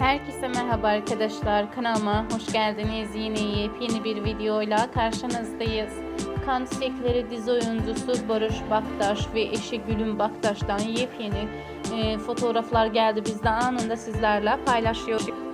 Herkese merhaba arkadaşlar. Kanalıma hoş geldiniz. Yine yepyeni bir videoyla karşınızdayız. Kan Çiçekleri dizi oyuncusu Barış Baktaş ve eşi Gülüm Baktaş'tan yepyeni e, fotoğraflar geldi. Biz de anında sizlerle paylaşıyoruz.